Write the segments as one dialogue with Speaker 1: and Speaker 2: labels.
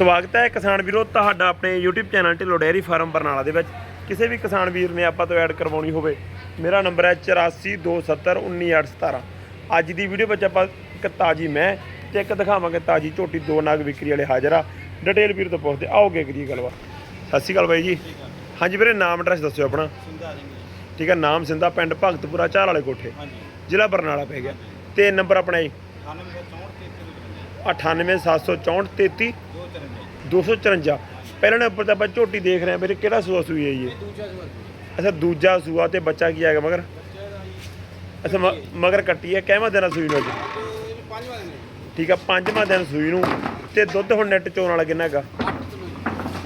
Speaker 1: ਸਵਾਗਤ ਹੈ ਕਿਸਾਨ ਵੀਰੋ ਤੁਹਾਡਾ ਆਪਣੇ YouTube channel Dhillon dairy farm Barnala ਦੇ ਵਿੱਚ। ਕਿਸੇ ਵੀ ਕਿਸਾਨ ਵੀਰ ਨੇ ਆਪਾਂ ਤੋਂ ਐਡ ਕਰਵਾਉਣੀ ਹੋਵੇ ਮੇਰਾ ਨੰਬਰ ਹੈ 8427191817 ਅੱਜ ਦੀ ਵੀਡੀਓ ਵਿੱਚ ਆਪਾਂ ਇੱਕ ਤਾਜੀ ਮੈਂ ਤੇ ਇੱਕ ਦਿਖਾਵਾਂਗੇ ਤਾਜੀ ਝੋਟੀ ਦੋ ਨਾਗ ਵਿਕਰੀ ਵਾਲੇ ਹਾਜ਼ਰ ਆ। ਡਿਟੇਲ ਵੀਰ ਤੋਂ ਪੁੱਛਦੇ ਆਓਗੇ ਕਰੀ ਗੱਲਬਾਤ। ਸਤਿ ਸ਼੍ਰੀ ਅਕਾਲ ਬਾਈ ਜੀ। ਹਾਂਜੀ ਵੀਰੇ ਨਾਮ ਐਡਰੈਸ ਦੱਸਿਓ ਆਪਣਾ।
Speaker 2: ਸਿੰਧਾ
Speaker 1: ਠੀਕ ਹੈ ਨਾਮ ਸਿੰਦਾ ਪਿੰਡ ਭਗਤਪੁਰਾ ਚਾਲ ਵਾਲੇ ਕੋਠੇ।
Speaker 2: ਹਾਂਜੀ।
Speaker 1: ਜ਼ਿਲ੍ਹਾ ਬਰਨਾਲਾ ਪੈ ਗਿਆ। ਤੇ ਨੰਬਰ ਆਪਣਾ ਜੀ।
Speaker 2: 9864
Speaker 1: 98764
Speaker 2: ਦੋ
Speaker 1: 254 ਪਹਿਲਾਂ ਨੰਬਰ ਤੇ ਆਪਾਂ ਝੋਟੀ ਦੇਖ ਰਹੇ ਹਾਂ ਵੀਰੇ ਕਿਹੜਾ ਸੂਆ ਸੂਈ ਹੈ ਇਹ?
Speaker 2: ਦੂਜਾ
Speaker 1: ਅੱਛਾ ਦੂਜਾ ਸੂਆ ਤੇ ਬੱਚਾ ਕੀ ਮਗਰ?
Speaker 2: ਬੱਚਾ ਦਾ ਜੀ
Speaker 1: ਅੱਛਾ ਮਗਰ ਕੱਟੀ ਹੈ ਕਿਹਵਾਂ ਦਿਨ ਸੂਈ ਨੂੰ ਅੱਜ?
Speaker 2: ਪੰਜਵਾਂ ਦਿਨ
Speaker 1: ਠੀਕ ਆ ਪੰਜਵਾਂ ਦਿਨ ਸੂਈ ਨੂੰ। ਤੇ ਦੁੱਧ ਹੁਣ ਨੈਟ ਚੋਣ ਵਾਲਾ ਕਿੰਨਾ ਹੈਗਾ?
Speaker 2: 8 ਕਿਲੋ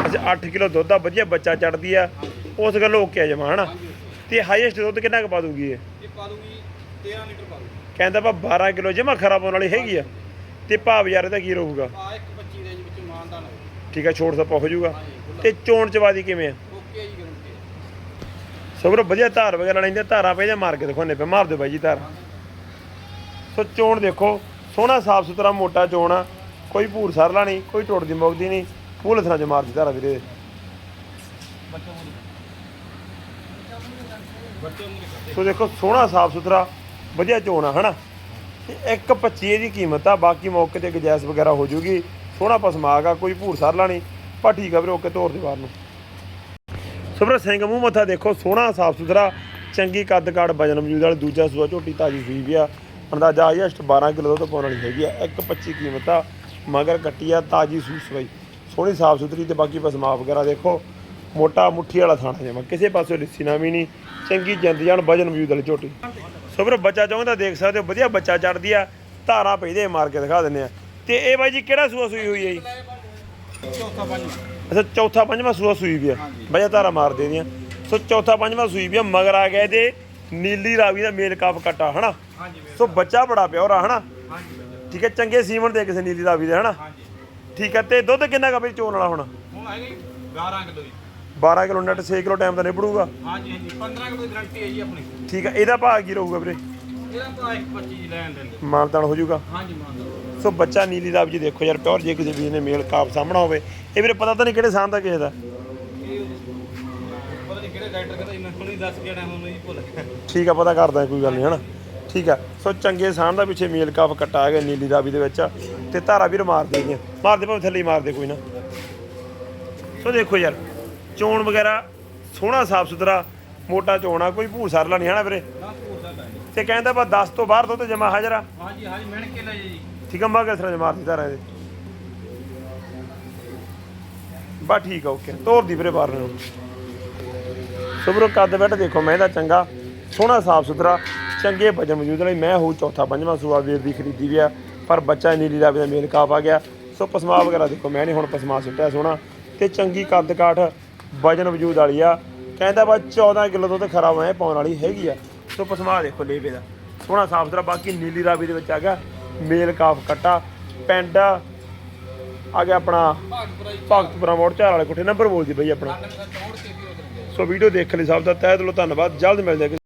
Speaker 1: ਅੱਛਾ 8 ਕਿਲੋ ਦੁੱਧ ਆ ਵਧੀਆ ਬੱਚਾ ਚੜਦੀ ਆ। ਉਸ ਗੱਲ ਓਕੇ ਆ ਜਮਾ ਹਨਾ? ਤੇ ਹਾਈਐਸਟ ਦੁੱਧ ਕਿੰਨਾ ਕੁ ਪਾ ਦੂਗੀ ਇਹ?
Speaker 2: ਇਹ ਪਾ ਦੂਗੀ 13 ਲੀਟਰ ਪਾ ਦੂਗੀ
Speaker 1: ਕਹਿੰਦਾ ਪਾ 12 ਕਿਲੋ ਜਮਾ ਖਰਾਬ ਹੋਣ ਵਾਲੀ ਹੈਗੀ ਆ। ਤੇ ਭਾਵ ਯਾਰ ਇਹਦਾ ਕੀ ਰਹੂਗਾ?
Speaker 2: ਆ ਇੱਕ 25 ਰੇਂਜ ਵਿੱਚ ਮਾਨਦਾਨ ਹੈ
Speaker 1: ਠੀਕ ਆ ਛੋਟ ਸਾ ਹੋ ਜਾਊਗਾ। ਤੇ ਚੋਣ ਚਵਾਦੀ ਕਿਵੇਂ ਆ?
Speaker 2: ਓਕੇ ਜੀ ਗਰੰਟੀ
Speaker 1: ਸਬਰ ਵਧੀਆ ਧਾਰ ਵਗੈਰਾ ਲੈਂਦੇ ਧਾਰਾਂ ਪਏ ਜਾਂ ਮਾਰ ਕੇ ਦਿਖਾਉਣੇ ਪਏ? ਮਾਰ ਦਿਓ ਬਾਈ ਜੀ ਧਾਰ। ਸੋ ਚੋਣ ਦੇਖੋ ਸੋਹਣਾ ਸਾਫ਼ ਸੁਥਰਾ ਮੋਟਾ ਚੋਣ ਆ। ਕੋਈ ਭੂਰ ਸਰਲਾ ਨਹੀਂ ਕੋਈ ਟੁੱਟਦੀ ਮੁੱਕਦੀ ਨਹੀਂ। ਫੂਲ ਥਾਂ ਚ ਮਾਰਦੀ ਧਾਰਾ ਵੀਰੇ।
Speaker 2: ਬੱਚਾ ਮੁੰਡੇ ਬੱਚੇ ਮੁੰਡੇ ਕਰਦੇ
Speaker 1: ਸੋ ਦੇਖੋ ਸੋਹਣਾ ਸਾਫ਼ ਸੁਥਰਾ ਵਧੀਆ ਚੋਣ ਆ, ਹਨਾ? ਤੇ ਇੱਕ 25 ਇਹਦੀ ਕੀਮਤ ਆ, ਬਾਕੀ ਮੌਕੇ ਤੇ ਗਜੈਸ ਵਗੈਰਾ ਹੋ ਜੂਗੀ। ਸੋਹਣਾ ਪਸਮਾਗ ਆ, ਕੋਈ ਭੂਰ ਸਰਲਾ ਨਹੀਂ, ਪਰ ਠੀਕ ਆ ਵੀਰੇ, ਓਕੇ ਤੋਰ ਦੇ ਬਾਹਰ ਨੂੰ। ਸੁਬਰ ਸਿੰਘ, ਮੂੰਹ ਮੱਥਾ ਦੇਖੋ, ਸੋਹਣਾ, ਸਾਫ਼ ਸੁਥਰਾ, ਚੰਗੀ ਕੱਦ ਕਾੜ ਵਜਨ ਮੌਜੂਦ ਵਾਲੀ ਦੂਜਾ ਸੂਆ ਝੋਟੀ ਤਾਜੀ ਸੂਈ ਵੀ ਆ। ਅੰਦਾਜ਼ਾ ਆ ਹਾਈਐਸਟ 12 ਕਿਲੋ ਤੋਂ ਪਾਉਣ ਵਾਲੀ ਹੈਗੀ ਆ। 1.25 ਕੀਮਤ ਆ, ਮਗਰ ਕੱਟੀ ਆ, ਤਾਜੀ ਸੂਈ ਸਵਾਈ। ਸੋਹਣੀ, ਸਾਫ਼ ਸੁਥਰੀ ਤੇ ਬਾਕੀ ਪਸਮਾ ਵਗੈਰਾ ਦੇਖੋ। ਮੋਟਾ ਮੁੱਠੀ ਵਾਲਾ ਥਾਣਾ ਜਮਾ, ਕਿਸੇ ਪਾਸੇ ਲਿੱਸੀ ਨਾ ਵੀ ਨਹੀਂ, ਚੰਗੀ ਜਿੰਦ ਜਾਨ, ਵਜਨ ਮੌਜੂਦ ਵਾਲੀ ਝੋਟੀ। ਸੁਬਰ ਬੱਚਾ ਚਾਹੁੰਦਾ ਦੇਖ ਸਕਦੇ ਹੋ ਵਧੀਆ ਬੱਚਾ ਚੜਦੀ ਆ ਧਾਰਾਂ ਪੈਦੇ ਮਾਰ ਕੇ ਦਿਖਾ ਦਿੰਨੇ ਆ। ਤੇ ਇਹ ਬਾਈ ਜੀ ਕਿਹੜਾ ਸੂਆ ਸੂਈ ਹੋਈ ਹੈ ਜੀ?
Speaker 2: ਚੌਥਾ ਪੰਜ
Speaker 1: ਅੱਛਾ ਚੌਥਾ ਪੰਜਵਾਂ ਸੂਆ ਸੂਈ ਵੀ ਆ। ਧਾਰਾ ਮਾਰ ਦੇ ਦੀਆਂ। ਸੋ ਚੌਥਾ ਪੰਜਵਾਂ ਸੂਈ ਵੀ ਆ ਮਗਰ ਆ ਗਿਆ ਇਹਦੇ ਨੀਲੀ ਰਾਵੀ ਦਾ ਮੇਲ ਕਾਫ ਕੱਟਾ ਹਨਾ?
Speaker 2: ਵੀਰ
Speaker 1: ਸੋ ਬੱਚਾ ਬੜਾ ਪਿਓਰਾ ਹਨਾ?
Speaker 2: ਹਾਂਜੀ ਬੱਚਾ।
Speaker 1: ਠੀਕ ਹੈ ਚੰਗੇ ਸੀਮਨ ਦੇ ਕਿਸੇ ਨੀਲੀ ਰਾਵੀ ਦੇ ਹਨਾ? ਠੀਕ ਹੈ ਤੇ ਦੁੱਧ ਕਿੰਨਾ ਕਾ ਬਈ ਚੋਣ ਵਾਲਾ ਹੁਣ?
Speaker 2: ਹੁਣ ਆਏਗੀ 12 ਕਿਲੋ ਜੀ।
Speaker 1: 12 ਕਿਲੋ ਨਟ 6 ਕਿਲੋ ਟਾਈਮ ਦਾ ਨਿਬੜੂਗਾ।
Speaker 2: ਹਾਂਜੀ ਹਾਂਜੀ 15 ਕਿਲੋ ਦੀ ਗਰੰਟੀ ਹੈ ਜੀ ਆਪਣੀ।
Speaker 1: ਠੀਕ ਹੈ ਇਹਦਾ ਭਾਅ ਕੀ ਰਹੂਗਾ ਵੀਰੇ?
Speaker 2: ਇਹਦਾ ਤਾਂ ਇੱਕ 25 ਲੈਣ ਦੇਣ।
Speaker 1: ਮਾਨਤਾਨ ਹੋ ਜਾਊਗਾ?
Speaker 2: ਹਾਂਜੀ ਮਾਨਦਾਨ
Speaker 1: ਸੋ ਬੱਚਾ ਨੀਲੀ ਰਾਵੀ ਜੀ ਦੇਖੋ ਯਾਰ ਪਿਓਰ ਜੇ ਕਿਸੇ ਵੀਰ ਨੇ ਮੇਲ ਕਾਫ ਸਾਹਮਣਾ ਹੋਵੇ। ਇਹ ਵੀਰੇ ਪਤਾ ਤਾਂ ਨਹੀਂ ਕਿਹੜੇ ਸਾਹ ਦਾ ਕਿਸੇ ਦਾ।
Speaker 2: ਇਹ ਪਤਾ ਨਹੀਂ ਕਿਹੜੇ ਡਾਕਟਰ ਕਹਿੰਦਾ ਮੈਂ ਹੁਣੀ ਦੱਸ ਗਿਆ ਨਾ ਹੁਣ ਨਹੀਂ ਭੁੱਲ ਗਿਆ।
Speaker 1: ਠੀਕ ਆ ਪਤਾ ਕਰਦਾ ਕੋਈ ਗੱਲ ਨਹੀਂ ਹਨਾ? ਠੀਕ ਆ ਸੋ ਚੰਗੇ ਸਾਹ ਦਾ ਪਿੱਛੇ ਮੇਲ ਕਾਫ ਕੱਟਾ ਹੈਗਾ ਨੀਲੀ ਰਾਵੀ ਦੇ ਵਿੱਚ। ਤੇ ਧਾਰਾ ਵੀਰ ਮਾਰ ਦੇਗੀਆਂ ਮਾਰ ਦੇ ਭਾਵੇਂ ਥੱਲੇ ਹੀ ਮਾਰ ਦੇ ਕੋਈ ਨਾ। ਸੋ ਦੇਖੋ ਯਾਰ ਚੋਣ ਵਗੈਰਾ ਸੋਹਣਾ ਸਾਫ਼ ਸੁਥਰਾ ਮੋਟਾ ਚੋਣਾ ਕੋਈ ਭੂ ਸਰਲਾ ਨਹੀਂ ਹਨਾ ਵੀਰੇ?
Speaker 2: ਨਾ
Speaker 1: ਤੇ ਕਹਿੰਦਾ ਬਾ 10 ਤੋਂ ਬਾਹਰ ਦੁੱਧ ਜਮਾ ਹਾਜ਼ਰ ਆ।
Speaker 2: ਹਾਂਜੀ ਹਾਂਜੀ ਮਿਣ ਕੇ ਲੈ ਜੀ।
Speaker 1: ਠੀਕ ਆ ਮਾ ਕਿਸਰਾ ਮਾਰ ਦੀ? ਧਾਰਾ ਇਹਦੇ ਬਾ ਠੀਕ ਆ ਓਕੇ। ਤੋਰ ਦੀ ਵੀਰੇ ਬਾਹਰ ਨੂੰ। ਸੁਬਰੋ ਕੱਦ ਬੈਠ ਦੇਖੋ ਮੈਂ ਇਹਦਾ ਚੰਗਾ ਸੋਹਣਾ ਸਾਫ਼ ਸੁਥਰਾ ਚੰਗੇ ਵਜਨ ਮੌਜੂਦ ਲਈ ਮੈਂ ਹੋ ਚੌਥਾ ਪੰਜਵਾਂ ਸੂਆ ਵੀਰ ਦੀ ਖਰੀਦੀ ਵੀ ਆ ਪਰ ਬੱਚਾ ਨੀਲੀ ਦਾ ਵੀ ਮੇਲ ਕਾਪ ਆ ਗਿਆ। ਸੋ ਪਸਮਾ ਵਗੈਰਾ ਦੇਖੋ ਮੈਂ ਨਹੀਂ ਹੁਣ ਪਸਮਾ ਸੁੱਟਿਆ ਸੋਹਣਾ। ਤੇ ਚੰਗੀ ਕੱਦ ਕਾਠ ਵਜਨ ਵਜੂਦ ਵਾਲੀ ਆ। ਕਹਿੰਦਾ ਬਾ 14 ਕਿਲੋ ਦੁੱਧ ਖਰਾਬ ਹੋਇਆ ਪਾਉਣ ਵਾਲੀ ਹੈਗੀ ਆ। ਸੋ ਪਸਮਾ ਦੇਖੋ ਲੇਵੇ ਦਾ। ਸੋਹਣਾ ਸਾਫ਼ ਸੁਥਰਾ, ਬਾਕੀ ਨੀਲੀ ਰਾਵੀ ਦੇ ਵਿੱਚ ਆ ਗਿਆ ਮੇਲ ਕਾਫ ਕੱਟਾ, ਪਿੰਡ ਆ ਗਿਆ ਆਪਣਾ
Speaker 2: ਭਾਗਪੁਰਾ ਜੀ
Speaker 1: ਭਗਤਪੁਰਾ ਮੋੜ ਝਾਰ ਵਾਲੇ ਕੋਠੇ, ਨੰਬਰ ਬੋਲ ਜੀ ਬਈ ਆਪਣਾ। ਸੋ ਵੀਡੀਓ ਦੇਖਣ ਲਈ ਸਭ ਦਾ ਤਹਿ ਦਿਲੋਂ ਧੰਨਵਾਦ, ਜਲਦ ਮਿਲਦੇ ਹਾਂ ਕਿਸੇ